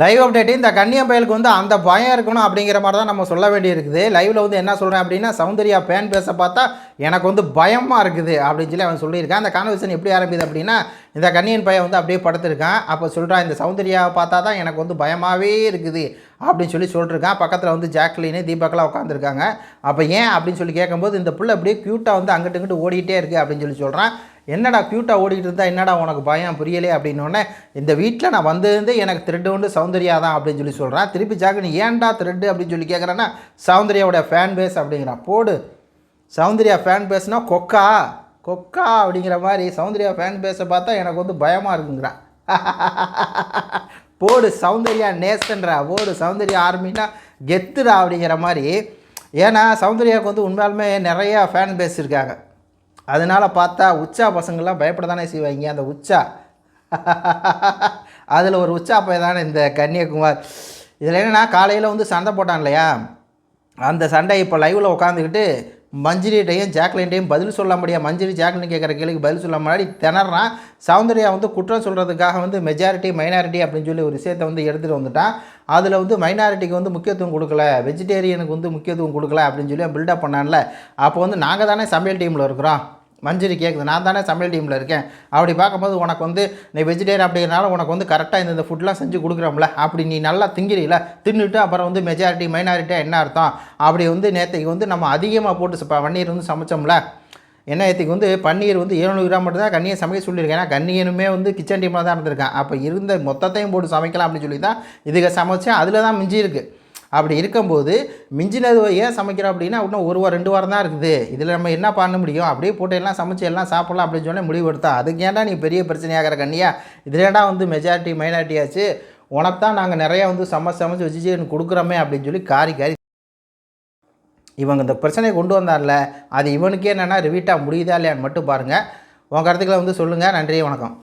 Live update இந்த கன்னியம் பயலுக்கு வந்து அந்த பயம் இருக்கணும் அப்படிங்கிற மாதிரி தான் நம்ம சொல்ல வேண்டியிருக்குது. லைவில் வந்து என்ன சொல்கிறேன் அப்படின்னா சௌந்தர்யா பேன் பேச பார்த்தா எனக்கு வந்து பயமாக இருக்குது அப்படின்னு சொல்லி அவன் சொல்லியிருக்கான். அந்த கான்வர்சேஷன் எப்படி ஆரம்பிது அப்படின்னா இந்த கன்னியன் பையன் வந்து அப்படியே படுத்திருக்கான். அப்போ சொல்கிறான் இந்த சௌந்தர்யாவை பார்த்தா தான் எனக்கு வந்து பயமாகவே இருக்குது அப்படின்னு சொல்லி சொல்லிட்டுருக்கான் பக்கத்தில் வந்து ஜாக்லீனு தீபக்கெல்லாம் உட்காந்துருக்காங்க அப்போ ஏன் அப்படின்னு சொல்லி கேட்கும்போது இந்த பிள்ளை அப்படியே க்யூட்டாக வந்து அங்கிட்டு இங்கிட்டு ஓடிக்கிட்டே இருக்குது அப்படின்னு சொல்லி சொல்கிறான் என்னடா க்யூட்டாக ஓடிக்கிட்டு இருந்தால் என்னடா உனக்கு பயம் புரியலையே அப்படின்னோடனே இந்த வீட்டில் நான் வந்திருந்து எனக்கு த்ரெட்டு உண்டு சௌந்தர்யா தான் அப்படின்னு சொல்லி சொல்கிறான் திருப்பி ஜாக்கு நீ ஏன்டா த்ரெட்டு அப்படின்னு சொல்லி கேட்குறேன்னா சௌந்தர்யாவோட ஃபேன் பேஸ் அப்படிங்கிறான். போடு. சௌந்தர்யா ஃபேன் பேஸ்னா கொக்கா. கொக்கா அப்படிங்கிற மாதிரி சௌந்தர்யா ஃபேன் பேஸை பார்த்தா எனக்கு வந்து பயமாக இருக்குங்கிறான். போடு சௌந்தர்யா நேசன்றா. போடு சௌந்தர்யா ஆர்மினா கெத்துடா அப்படிங்கிற மாதிரி. ஏன்னா சௌந்தர்யாவுக்கு வந்து உண்மையாலுமே நிறையா ஃபேன் பேஸ் இருக்காங்க. அதனால பார்த்தா உச்சா பசங்கள்லாம் பயப்பட தானே செய்வாங்க. அந்த உச்சா. அதில் ஒரு உச்சா பையன் தானே இந்த கன்னியகுமார். இதில் என்னென்னா காலையில் வந்து சண்டை போட்டான் இல்லையா? அந்த சண்டை இப்போ லைவில் உட்காந்துக்கிட்டு மஞ்சிரிட்டையும் ஜாக்லின்ட்டையும் பதில் சொல்ல முடியாது மஞ்சிரி ஜாக்லின் கேட்குற கேள்விக்கு பதில் சொல்ல முன்னாடி திணறான். சௌந்தர்யா வந்து குற்றம் சொல்கிறதுக்காக வந்து மெஜாரிட்டி மைனாரிட்டி அப்படின்னு சொல்லி ஒரு விஷயத்தை வந்து எடுத்துகிட்டு வந்துட்டான். அதில் வந்து மைனாரிட்டிக்கு வந்து முக்கியத்துவம் கொடுக்கல. வெஜிடேரியனுக்கு வந்து முக்கியத்துவம் கொடுக்கல அப்படின்னு சொல்லி பில்டப் பண்ணான்ல. அப்போ வந்து நாங்கள் தானே சமையல் டீமில் இருக்கிறோம். மஞ்சரி கேட்குது நான் தானே சமையல் டீமில் இருக்கேன். அப்படி பார்க்கும்போது உனக்கு வந்து நீ வெஜிடேரியன் அப்படிங்கிறனால உனக்கு வந்து கரெக்டாக இந்த இந்த ஃபுட்லாம் செஞ்சு கொடுக்குறோம்ல. அப்படி நீ நல்லா திங்கிறீல தின்னுட்டு அப்புறம் வந்து மெஜாரிட்டி மைனாரிட்டியாக என்ன அர்த்தம்? அப்படி வந்து நேற்றுக்கு வந்து நம்ம அதிகமாக போட்டு ச- பன்னீர் வந்து சமைச்சோம்ல. என்ன நேற்றுக்கு வந்து பன்னீர் வந்து 700 கிராம் மட்டும் தான் கண்ணியை சமைக்க சொல்லியிருக்கேன். ஏன்னா கண்ணியனுமே வந்து கிச்சன் டீமில் தான் இருந்திருக்கேன். அப்போ இருந்த மொத்தத்தையும் போட்டு சமைக்கலாம் அப்படின்னு சொல்லி தான் இதுக்கு சமைச்சேன். அதில் தான் மிஞ்சி இருக்குது அப்படி இருக்கும்போது மிஞ்சினது ஏன் சமைக்கிறோம் அப்படின்னா இன்னும் ஒரு வாரம் ரெண்டு வாரம் தான் இருக்குது. இதில் நம்ம என்ன பண்ண முடியும்? அப்படியே போட்டு எல்லாம் சமைச்சு எல்லாம் சாப்பிட்லாம் அப்படின்னு சொல்லி முடிவு எடுத்தா. அதுக்கு ஏன்டா நீ பெரிய பிரச்சனையாகிற கண்ணியா? இதுலேடா வந்து மெஜாரிட்டி மைனாரிட்டியாச்சு உனக்கு தான் நாங்கள் நிறையா வந்து சமைச்சு சமைச்சு வச்சு கொடுக்குறோமே அப்படின்னு சொல்லி காரி காரி. இவங்க இந்த பிரச்சனையை கொண்டு வந்தார்ல அது இவனுக்கே என்னென்னா ரிவீட்டாக முடியுதா இல்லையான்னு மட்டும் பாருங்கள் உங்கள் கருத்துக்களை வந்து சொல்லுங்கள் நன்றி வணக்கம்.